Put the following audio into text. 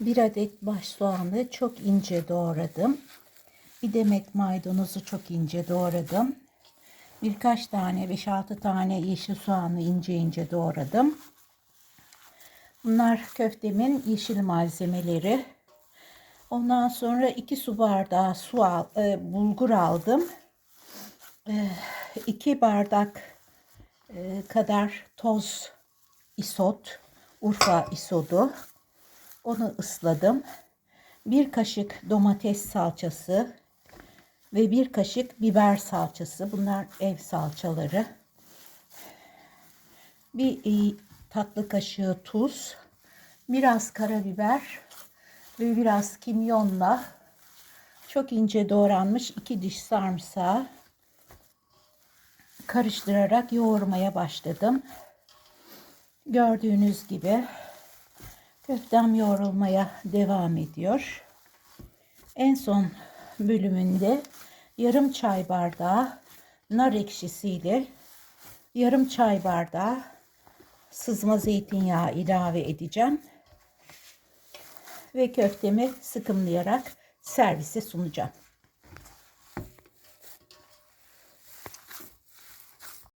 Bir adet baş soğanı çok ince doğradım. Bir demet maydanozu çok ince doğradım. Birkaç tane 5-6 tane yeşil soğanı ince ince doğradım. Bunlar köftemin yeşil malzemeleri. Ondan sonra 2 su bardağı su al, e, bulgur aldım. 2 bardak e, kadar toz isot, Urfa isodu. Onu ısladım. Bir kaşık domates salçası ve bir kaşık biber salçası. Bunlar ev salçaları. Bir e, tatlı kaşığı tuz, biraz karabiber ve biraz kimyonla çok ince doğranmış iki diş sarımsağı karıştırarak yoğurmaya başladım. Gördüğünüz gibi köftem yoğrulmaya devam ediyor. En son bölümünde yarım çay bardağı nar ekşisiyle yarım çay bardağı sızma zeytinyağı ilave edeceğim. Ve köftemi sıkımlayarak servise sunacağım.